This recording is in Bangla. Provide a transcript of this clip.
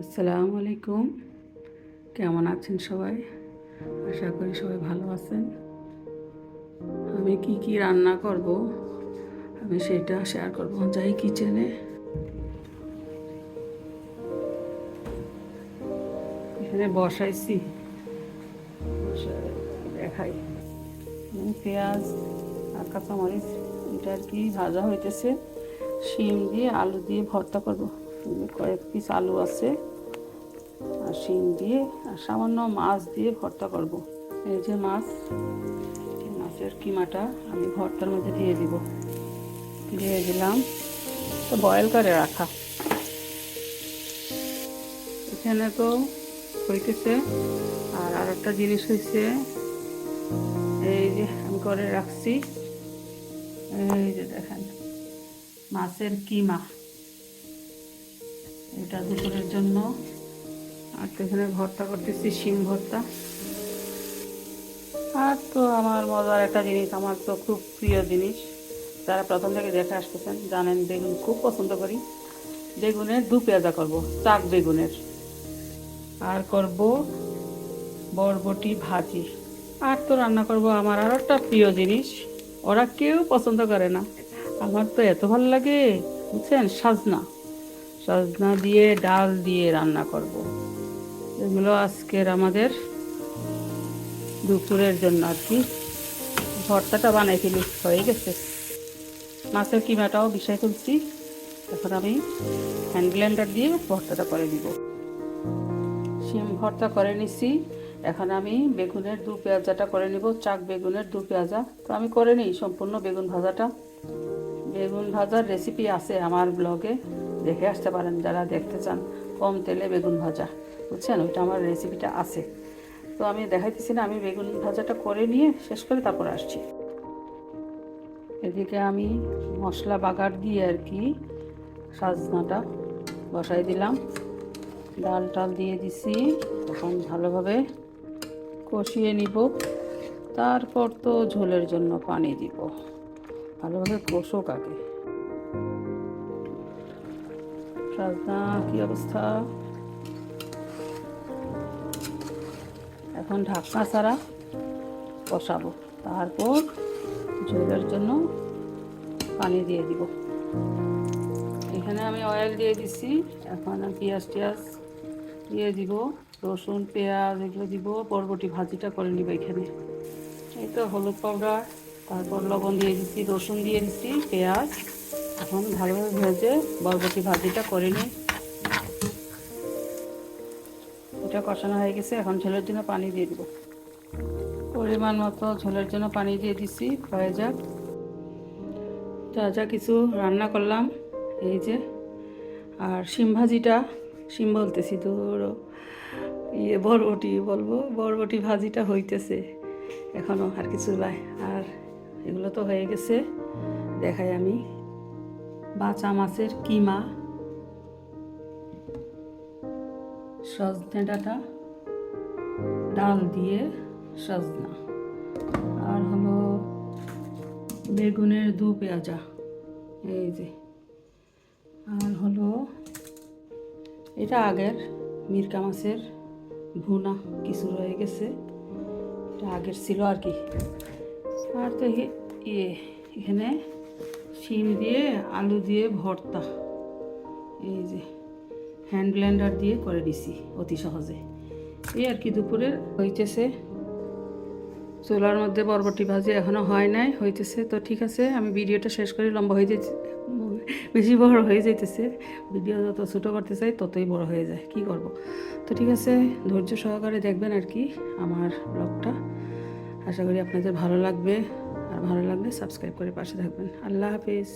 আসসালামু আলাইকুম। কেমন আছেন সবাই? আশা করি সবাই ভালো আছেন। আমি কি কি রান্না করব? আমি সেটা শেয়ার করব। যাই কিচেনে এখানে বসাইছি। দেখাই। পেঁয়াজ আর কাঁচামরিচ। এটা আর কি ভাজা হইতেছে। শিম দিয়ে আলু দিয়ে ভর্তা করব। কয়েক পিস আলু আছে আর শিম দিয়ে, আর সামান্য মাছ দিয়ে ভর্তা করব। এই যে মাছ মাছের কিমাটা আমি ভর্তার মধ্যে দিয়ে দিব। দিয়ে দিলাম তো বয়েল করে রাখা। এখানে তো হইতেছে, আর আর একটা জিনিস হয়েছে এই যে আমি করে রাখছি, এই যে দেখেন, মাছের কিমা। এটা দুপুরের জন্য। আর তো এখানে ভর্তা করতেছি, শিম ভর্তা। আর তো আমার মজার একটা জিনিস, আমার তো খুব প্রিয় জিনিস। যারা প্রথম থেকে দেখে আসতেছেন, জানেন বেগুন খুব পছন্দ করি। বেগুনের দু পেঁয়াজা করব, চাক বেগুনের। আর করব বরবটি ভাজি। আর তো রান্না করব আমার আর একটা প্রিয় জিনিস, ওরা কেউ পছন্দ করে না। আমার তো এত ভালো লাগে, বুঝছেন? সাজনা। সজনা দিয়ে ডাল দিয়ে রান্না করব। এগুলো আজকের আমাদের দুপুরের জন্য আর কি। ভর্তাটা বানাই ফেলি, হয়ে গেছে। মাছের কিমাটাও বিষয় ফেলছি এখন আমি হ্যান্ড ব্লেন্ডার দিয়ে ভর্তাটা করে দিব শিম ভর্তা করে নিছি। এখন আমি বেগুনের দু পেঁয়াজাটা করে নিব, চাক বেগুনের দু পেঁয়াজা। তো আমি করে নিই সম্পূর্ণ বেগুন ভাজাটা। বেগুন ভাজার রেসিপি আছে আমার ব্লগে দেখে আসতে পারেন যারা দেখতে চান কম তেলে বেগুন ভাজা। বুঝছেন? ওইটা আমার রেসিপিটা আছে। তো আমি দেখাইতেছি না, আমি বেগুন ভাজাটা করে নিয়ে শেষ করে তারপর আসছি। এদিকে আমি মশলা বাগার দিয়ে আর কি সাজনাটা বসাই দিলাম। ডাল টাল দিয়ে দিছি। এখন ভালোভাবে কষিয়ে নিব। তারপর তো ঝোলের জন্য পানি দিব। ভালোভাবে কষুক আগে। সাজনা কি অবস্থা? এখন ঢাকনা ছাড়া কষাবো তারপর ঝোলের জন্য পানি দিয়ে দিব। এখানে আমি অয়েল দিয়ে দিছি। এখন পেঁয়াজ টিয়াজ দিয়ে দিব, রসুন, পেঁয়াজ এগুলো দিব, বরবটি ভাজিটা করে নিব এখানে। এই তো হলুদ পাউডার, তারপর লবণ দিয়ে দিচ্ছি রসুন দিয়ে দিচ্ছি পেঁয়াজ। এখন ভালোভাবে ভেজে বরবটি ভাজিটা করে নিই। এটা কষানো হয়ে গেছে, এখন ঝোলের জন্য পানি দিয়ে দিব। পরিমাণ মতো ঝোলের জন্য পানি দিয়ে দিচ্ছি হয়ে যাক। যা যা কিছু রান্না করলাম, এই যে। আর শিম ভাজিটা, শিম বলতেছি দূর ইয়ে বরবটি বলব, বরবটি ভাজিটা হইতেছে এখনও আর কিছু নাই। আর এগুলো তো হয়ে গেছে, দেখাই আমি। বাঁচা মাছের কিমা। সজনে ডাটা, ডাল দিয়ে সজনা। আর হলো বেগুনের দু পেঁয়াজা, এই যে। আর হলো এটা আগের মিরকা মাছের ভুনা, কিছু রয়ে গেছে। এটা আগের ছিল আর কি। আর তো ইয়ে এখানে শিম দিয়ে, আলু দিয়ে ভর্তা। এই যে হ্যান্ড ব্লেন্ডার দিয়ে করে দিছি অতি সহজে। এই আর কি দুপুরে হইতেছে। চুলার মধ্যে বরবটি ভাজি এখনও হয় নাই, হইতেছে। তো ঠিক আছে, আমি ভিডিওটা শেষ করে, লম্বা হয়ে যাচ্ছে বেশি বড় হয়ে যাইতেছে। ভিডিও যত ছোটো করতে চাই, ততই বড় হয়ে যায়। কি করব? তো ঠিক আছে, ধৈর্য সহকারে দেখবেন আর কি আমার ব্লগটা আশা করি আপনাদের ভালো লাগবে। আর ভালো লাগলে সাবস্ক্রাইব করে পাশে থাকবেন। আল্লাহ হাফিজ।